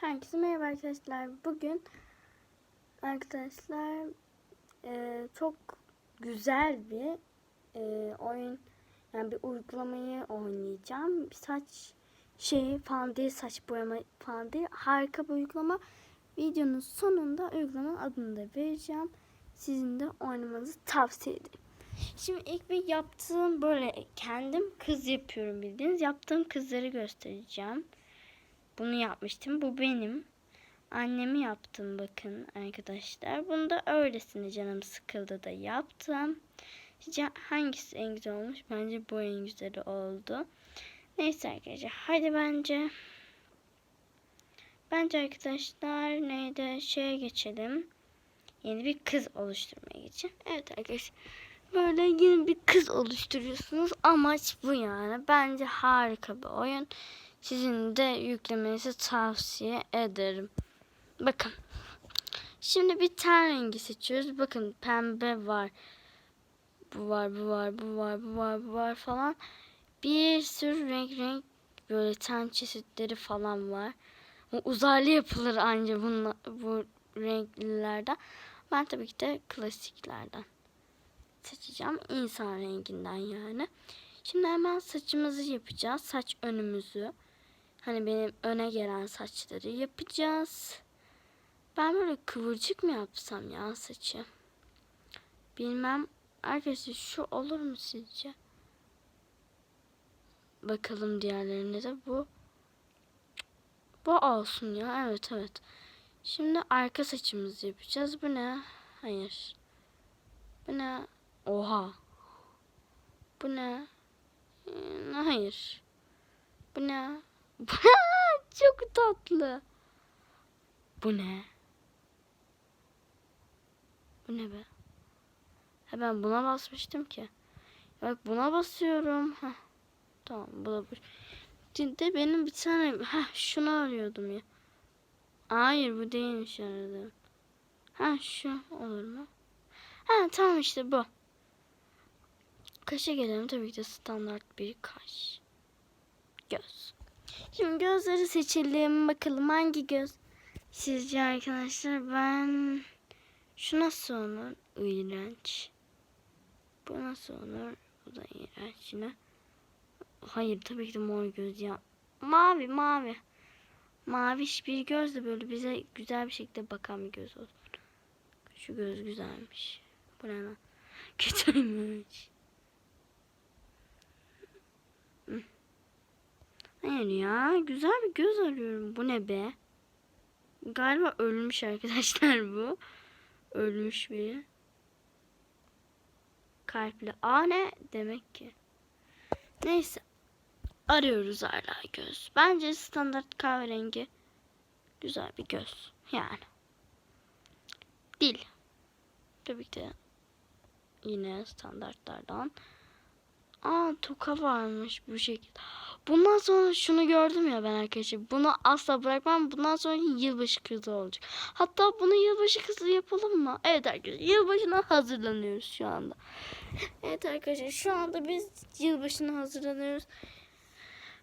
Herkese merhaba arkadaşlar. Bugün arkadaşlar e, çok güzel bir e, oyun yani bir uygulamayı oynayacağım. Saç şeyi falan değil, saç boyama falan değil. Harika bir uygulama. Videonun sonunda uygulamanın adını da vereceğim. Sizin de oynamanızı tavsiye ederim. Şimdi ilk bir yaptığım böyle kendim kız yapıyorum bildiğiniz. Yaptığım kızları göstereceğim. Bunu yapmıştım. Bu benim. Annemi yaptım bakın arkadaşlar. Bunu da öylesine canım sıkıldı da yaptım. Hangisi en güzel olmuş? Bence bu en güzeli oldu. Neyse arkadaşlar. Hadi bence bence arkadaşlar neydi şeye geçelim. Yeni bir kız oluşturmaya geçelim. Evet arkadaşlar. Böyle yeni bir kız oluşturuyorsunuz. Amaç bu yani. Bence harika bir oyun. Sizin de yüklemenizi tavsiye ederim. Bakın. Şimdi bir ten rengi seçiyoruz. Bakın pembe var. Bu var, bu var, bu var, bu var, bu var falan. Bir sürü renk renk böyle ten çeşitleri falan var. Uzaylı yapılır anca bunla, bu renklilerden. Ben tabii ki de klasiklerden seçeceğim. İnsan renginden yani. Şimdi hemen saçımızı yapacağız. Saç önümüzü. Hani benim öne gelen saçları yapacağız. Ben böyle kıvırcık mı yapsam ya saçı? Bilmem. Arkadaşlar şu olur mu sizce? Bakalım diğerlerine de bu. Bu olsun ya. Evet evet. Şimdi arka saçımızı yapacağız. Bu ne? Hayır. Bu ne? Oha. Bu ne? Hmm, Hayır. Bu ne? Çok tatlı. Bu ne? Bu ne be? Ha ben buna basmıştım ki. Bak buna basıyorum. Heh. Tamam bu da bu. Şimdi benim bir tane ha şunu arıyordum ya. Hayır bu değilmiş aradığım. Ha şu olur mu? Ha tamam işte bu. Kaşa gelelim tabii ki de standart bir kaş. Göz. Şimdi gözleri seçelim. Bakalım hangi göz? Sizce arkadaşlar ben şu nasıl olur? İğrenç. Bu nasıl olur? Bu da iğrenç yine. Hayır tabii ki de mor göz ya. Mavi mavi. Maviş bir göz de böyle bize güzel bir şekilde bakan bir göz olsun. Şu göz güzelmiş. Bu ne lan? Kötüymüş. Hayır ya. Güzel bir göz arıyorum. Bu ne be? Galiba ölmüş arkadaşlar bu. Ölmüş biri. Kalpli. Aa ne demek ki? Neyse. Arıyoruz hala göz. Bence standart kahverengi. Güzel bir göz. Yani. Dil. Tabii ki de yine standartlardan. Aa toka varmış bu şekilde. Bundan sonra şunu gördüm ya ben arkadaşlar. Bunu asla bırakmam. Bundan sonra yılbaşı kızı olacak. Hatta bunu yılbaşı kızı yapalım mı? Evet arkadaşlar. Yılbaşına hazırlanıyoruz şu anda. Evet arkadaşlar şu anda biz yılbaşına hazırlanıyoruz.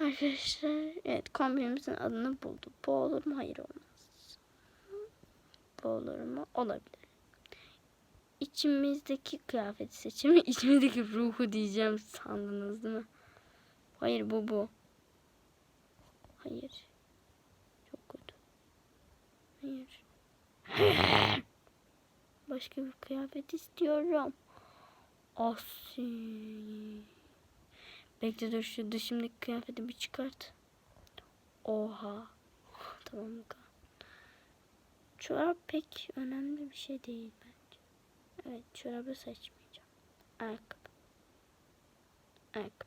Arkadaşlar evet kombinimizin adını bulduk. Bu olur mu? Hayır olmaz. Bu olur mu? Olabilir. İçimizdeki kıyafeti seçimi, içimizdeki ruhu diyeceğim sandınız değil mi? Hayır bu bu. Hayır. Çok kötü. Hayır. Başka bir kıyafet istiyorum. Asi. Bekle dur şu dışımdaki kıyafeti bir çıkart. Oha. Tamam kadar. Çorap pek önemli bir şey değil bence. Evet çorabı seçmeyeceğim. Ayakkabı. Ayakkabı.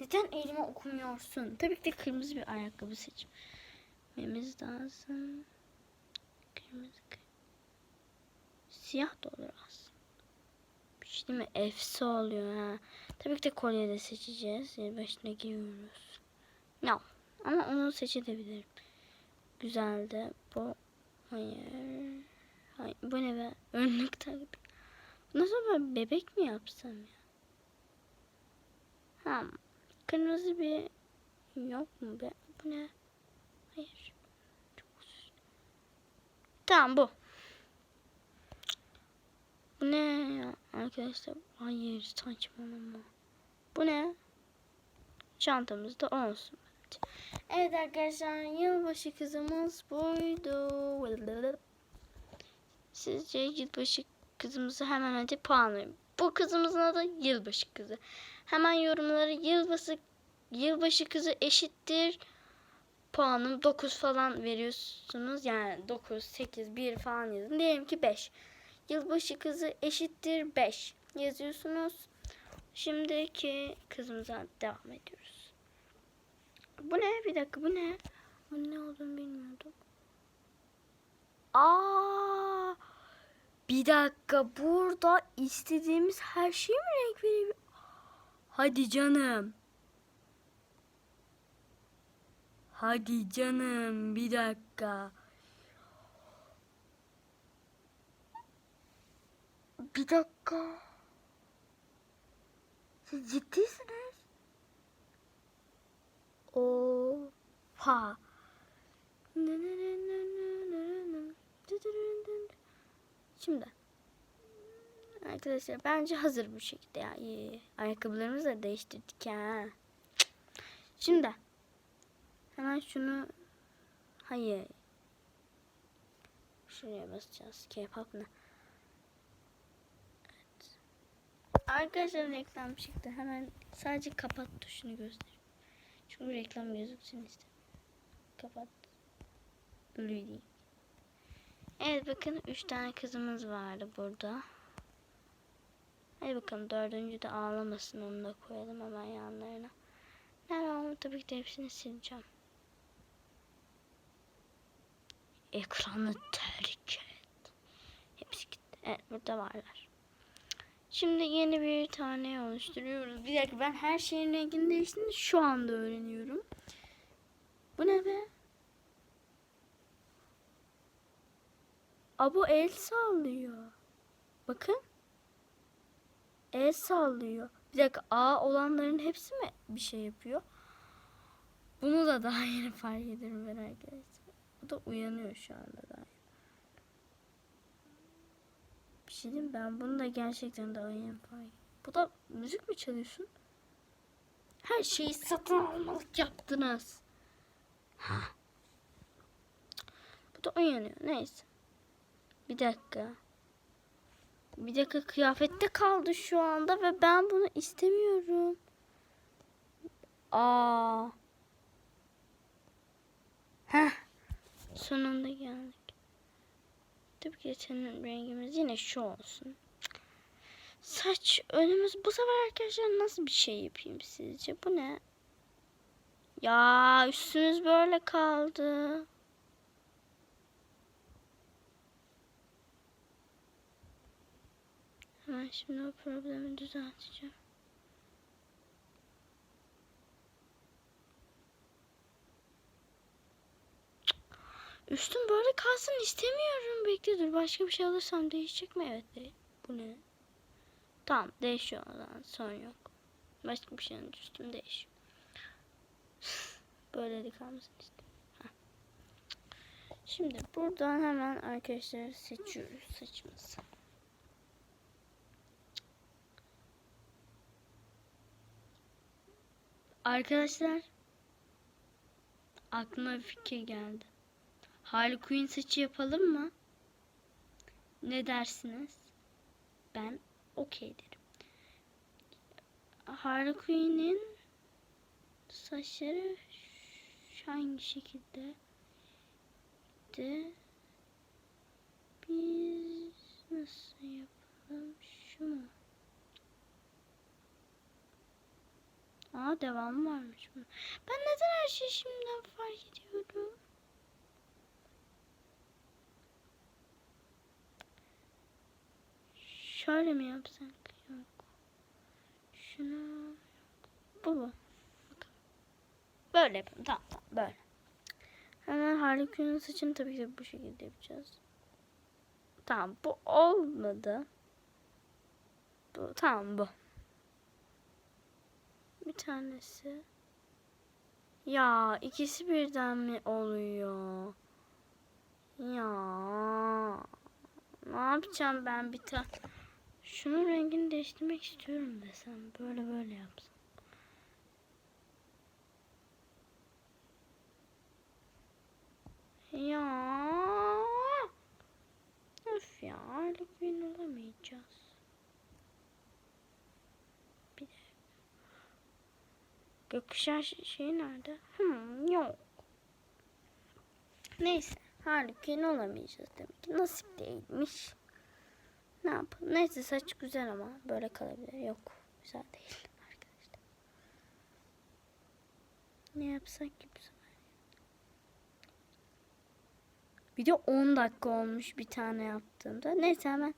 Neden elime okumuyorsun? Tabii ki de kırmızı bir ayakkabı seçmemiz lazım. Kırmızı. kır- Siyah da olur aslında. Bir şey mi? Efsi oluyor ha. Tabii ki de kolye de seçeceğiz. Yılbaşına giyiyoruz. No. Ama onu seçebilirim. Güzel de bu. Hayır. Hayır. Bu ne be? Önlük taktık. Nasıl böyle bebek mi yapsam ya? Ha. Kırmızı bir yok mu be? Bu ne? Hayır. Çok uzun. Tamam bu. Bu ne ya arkadaşlar? Hayır saçmalama. Bu ne? Çantamızda olsun. Evet arkadaşlar yılbaşı kızımız buydu. Sizce yılbaşı kızımızı hemen hadi puanlayın. Bu kızımızın adı yılbaşı kızı. Hemen yorumlara yılbaşı yılbaşı kızı eşittir puanım 9 falan veriyorsunuz. Yani 9, 8, 1 falan yazın. Diyelim ki 5. Yılbaşı kızı eşittir 5 yazıyorsunuz. Şimdiki kızımıza devam ediyoruz. Bu ne? Bir dakika bu ne? Bu ne olduğunu bilmiyordum. Aa! Bir dakika burada istediğimiz her şeye mi renk verebiliyor? Hadi canım. Hadi canım bir dakika. Bir dakika. Siz ciddisiniz? Oha. Şimdi. Arkadaşlar bence hazır bu şekilde ya. Ayakkabılarımızı da değiştirdik ha. Şimdi. Hemen şunu hayır. Şuraya basacağız. K-pop ne? Evet. Arkadaşlar reklam çıktı. Hemen sadece kapat tuşunu göster. Çünkü reklam gözüksün istedim. Kapat. Reading. Evet bakın 3 tane kızımız vardı burada. Hadi bakalım dördüncü de ağlamasın onu da koyalım hemen yanlarına. Nerede ama tabii ki de hepsini sileceğim. Ekranı terk et. Hepsi gitti. Evet burada varlar. Şimdi yeni bir tane oluşturuyoruz. Bir dakika ben her şeyin rengini değiştiğini şu anda öğreniyorum. Bu ne be? Aa bu el sallıyor. Bakın. El sallıyor. Bir dakika A olanların hepsi mi bir şey yapıyor? Bunu da daha yeni fark ederim ben arkadaşlar. Bu da uyanıyor şu anda daha. Bir şey diyeyim ben bunu da gerçekten daha yeni fark Bu da müzik mi çalıyorsun? Her şeyi satın almalık yaptınız. Bu da uyanıyor. Neyse. Bir dakika. Bir dakika kıyafette kaldı şu anda ve ben bunu istemiyorum. Aa. Heh. Sonunda geldik. Tabii ki senin rengimiz yine şu olsun. Saç önümüz bu sefer arkadaşlar nasıl bir şey yapayım sizce? Bu ne? Ya üstümüz böyle kaldı. Hemen şimdi o problemi düzelteceğim. Üstüm böyle kalsın istemiyorum. Bekle dur başka bir şey alırsam değişecek mi? Evet değil. Bu ne? Tamam değişiyor o zaman sorun yok. Başka bir şeyin üstüm değişiyor. böyle de kalmasın istemiyorum. Şimdi buradan hemen arkadaşlar seçiyoruz saçımızı. Arkadaşlar aklıma bir fikir geldi. Harley Quinn saçı yapalım mı? Ne dersiniz? Ben okey derim. Harley Quinn'in saçları hangi şekilde de biz nasıl yapalım? Şu mu? Aa devam varmış mı? Ben neden her şeyi şimdiden fark ediyorum? Şöyle mi yapsak? Yok. Şunu bu. Bakın. Böyle yapalım. Tamam tamam böyle. Hemen Harley saçını tabii ki bu şekilde yapacağız. Tamam bu olmadı. Bu tamam bu. Bir tanesi Ya ikisi birden mi oluyor? Ya ne yapacağım ben bir tane? Şunun rengini değiştirmek istiyorum desem. Böyle böyle yapsam. Ya. Öf ya bin olamayacağız. Bir de. Gökkuşağı ş- şey nerede? Hmm, yok. Neyse. Harika olamayacağız demek ki. Nasip değilmiş. Ne yapalım? Neyse saç güzel ama böyle kalabilir. Yok. Güzel değil arkadaşlar. Ne yapsak ki bu sefer? Bir de 10 dakika olmuş bir tane yaptığımda. Neyse hemen.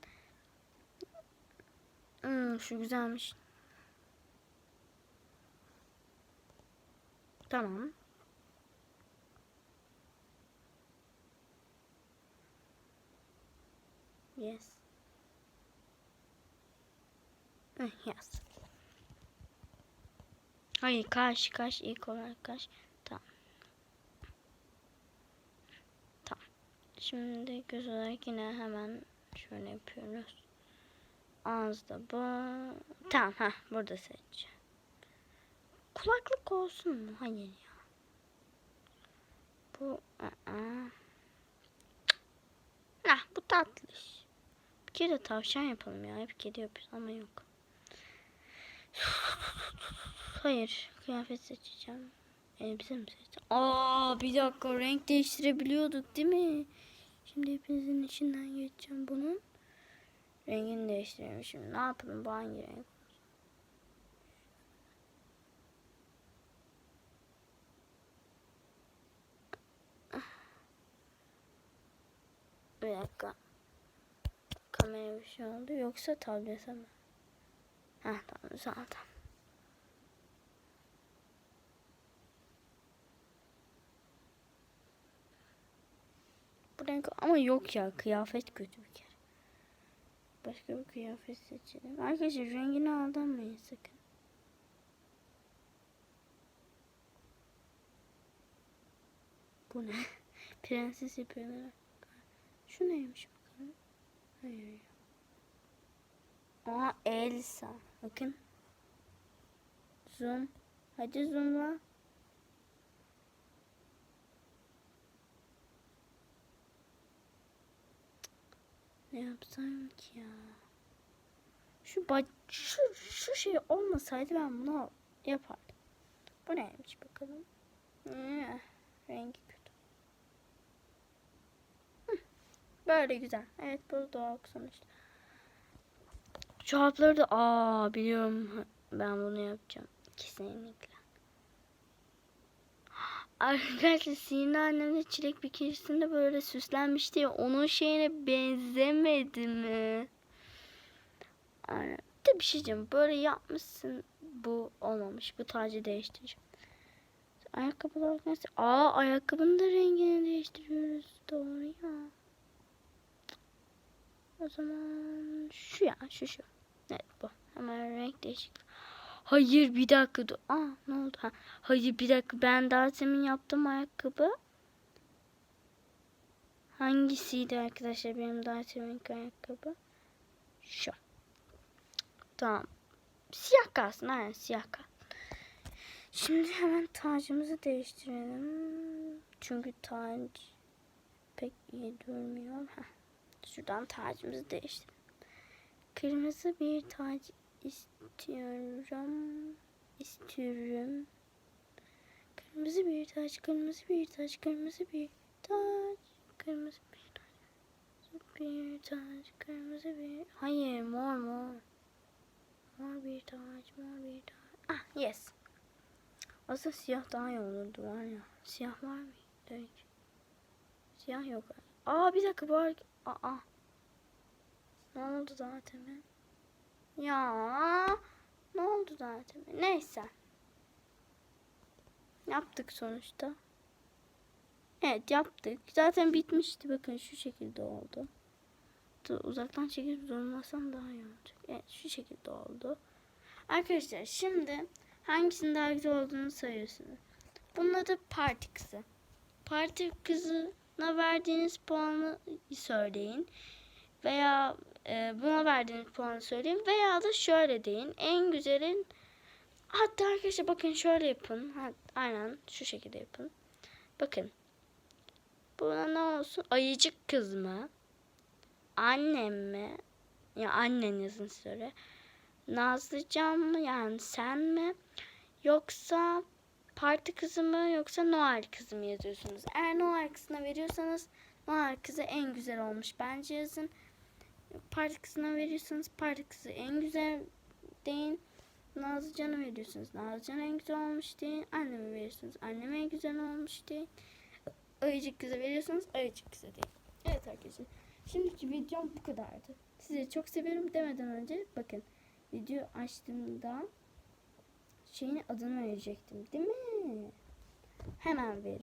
Hmm, şu güzelmiş. Tamam. Yes. Yes. Hayır kaş kaş ilk olarak kaş. Tamam. Tamam. Şimdi göz olarak yine hemen şöyle yapıyoruz. Ağız da bu. Tamam ha burada seçeceğim. Kulaklık olsun mu? Hayır ya. Bu aa. Ah bu tatlış. Bir kere tavşan yapalım ya. Hep kedi yapıyoruz ama yok. Hayır. Kıyafet seçeceğim. Elbise mi seçeceğim? Aa bir dakika renk değiştirebiliyorduk değil mi? Şimdi hepinizin içinden geçeceğim bunun. Rengini değiştirelim şimdi. Ne yapalım? Bu hangi renk? Bir dakika. Kamera bir şey oldu. Yoksa tablete mi? Heh tamam zaten. Bu renk ama yok ya kıyafet kötü bir kere. Başka bir kıyafet seçelim. Arkadaşlar rengine aldanmayın sakın. Bu ne? Prenses yapıyorlar. Şu neymiş bakalım? Hayır. Aa Elsa. Bakın. Zoom. Hadi zoomla. Ne yapsam ki ya? Şu şu, şu şey olmasaydı ben bunu yapardım. Bu neymiş bakalım? Eh, rengi kötü. Hı, Böyle güzel. Evet bu doğal sonuçta. Şu hapları da aa biliyorum ben bunu yapacağım. Kesinlikle. Arkadaşlar Sina annemle çilek bir keresinde böyle süslenmişti ya onun şeyine benzemedi mi? Bir de bir şey diyeceğim. Böyle yapmışsın. Bu olmamış. Bu tacı değiştireceğim. Ayakkabılar neyse. Aa ayakkabının da rengini değiştiriyoruz. Doğru ya. O zaman şu ya şu şu. Evet bu. Hemen renk değişikliği. Hayır bir dakika dur. Aa ne oldu? Ha, hayır bir dakika ben daha demin yaptım ayakkabı. Hangisiydi arkadaşlar benim daha demin ayakkabı? Şu. Tamam. Siyah kalsın. Aynen siyah kalsın. Şimdi hemen tacımızı değiştirelim. Çünkü tac pek iyi durmuyor. Heh. Şuradan tacımızı değiştirelim. Kırmızı bir tac istiyorum. İstiyorum. Kırmızı bir taç, kırmızı bir taç, kırmızı bir taç, kırmızı bir taç, bir taç, kırmızı bir... Hayır, mor mor. Mor bir taç, mor bir taç. Ah, yes. Aslında siyah daha iyi olurdu var ya. Siyah var mı? Hiç. Siyah yok. Aa bir dakika var. Aa. Ne oldu zaten? Ya ne oldu zaten? Neyse. Yaptık sonuçta. Evet yaptık. Zaten bitmişti. Bakın şu şekilde oldu. Uzaktan çekip durmasam daha iyi olacak. Evet şu şekilde oldu. Arkadaşlar şimdi hangisinin daha güzel olduğunu sayıyorsunuz. Bunun adı parti kızı. Parti kızına verdiğiniz puanı söyleyin. Veya e, buna verdiğiniz puanı söyleyin. Veya da şöyle deyin. En güzelin hatta arkadaşlar bakın şöyle yapın. Ha, aynen şu şekilde yapın. Bakın. Buna ne olsun? Ayıcık kız mı? Annem mi? Ya annen yazın söyle. Nazlıcan mı yani sen mi? Yoksa parti kızı mı yoksa Noel kızı mı yazıyorsunuz? Eğer Noel kızına veriyorsanız Noel kızı en güzel olmuş bence yazın. Parti kızına veriyorsanız parti kızı en güzel deyin. Nazlıcan'a veriyorsunuz. Nazlıcan en güzel olmuş deyin. Anneme veriyorsunuz. Anneme en güzel olmuş deyin. Ayıcık kıza veriyorsanız ayıcık kıza deyin. Evet arkadaşlar. Şimdiki videom bu kadardı. Sizi çok seviyorum demeden önce bakın video açtığımda şeyin adını verecektim değil mi? Hemen veriyorum.